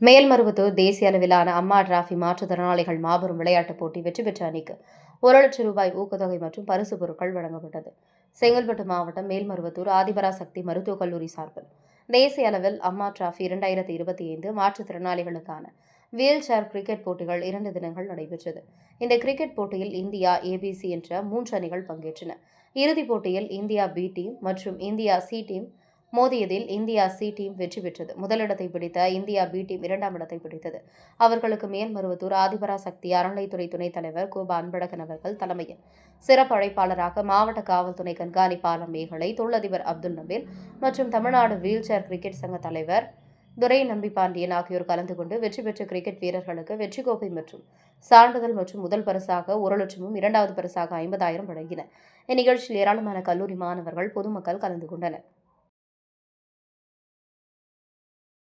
மேல்மருவத்தூர் தேசிய அளவிலான அம்மா டிராஃபி மாற்றுத்திறனாளிகள் மாபெரும் விளையாட்டுப் போட்டி வெற்றி பெற்ற அணிக்கு ஒரு லட்சம் ரூபாய் ஊக்கத்தொகை மற்றும் பரிசு பொருட்கள் வழங்கப்பட்டது. செங்கல்பட்டு மாவட்டம் மேல்மருவத்தூர் ஆதிபராசக்தி மருத்துவக் கல்லூரி சார்பில் தேசிய அளவில் அம்மா டிராஃபி இரண்டாயிரத்தி இருபத்தி ஐந்து மாற்றுத்திறனாளிகளுக்கான வீல் சேர் கிரிக்கெட் போட்டிகள் இரண்டு தினங்கள் நடைபெற்றது. இந்த கிரிக்கெட் போட்டியில் இந்தியா ஏபிசி என்ற மூன்று அணிகள் பங்கேற்றன. இறுதிப் போட்டியில் இந்தியா பி டீம் மற்றும் இந்தியா சி டீம் மோதியதில் இந்தியா சி டீம் வெற்றி பெற்றது. முதலிடத்தை பிடித்த இந்தியா பி டீம் இரண்டாம் இடத்தை பிடித்தது. அவர்களுக்கு மேல்மருவத்தூர் ஆதிபராசக்தி அறநிலைத்துறை துணைத் தலைவர் கோப அன்பழகன் அவர்கள் தலைமையில். சிறப்பு அழைப்பாளராக மாவட்ட காவல்துறை கண்காணிப்பாளர் மேகலை தொழிலதிபர் அப்துல் நபீர் மற்றும் தமிழ்நாடு வீல் சேர் கிரிக்கெட் சங்க தலைவர் துரை நம்பி பாண்டியன் ஆகியோர் கலந்து கொண்டு வெற்றி பெற்ற கிரிக்கெட் வீரர்களுக்கு வெற்றி கோப்பை மற்றும் சான்றிதழ் மற்றும் முதல் பரிசாக ஒரு லட்சமும் இரண்டாவது பரிசாக ஐம்பதாயிரம் வழங்கினர். இந்நிகழ்ச்சியில் ஏராளமான கல்லூரி மாணவர்கள் பொதுமக்கள் கலந்து கொண்டனர்.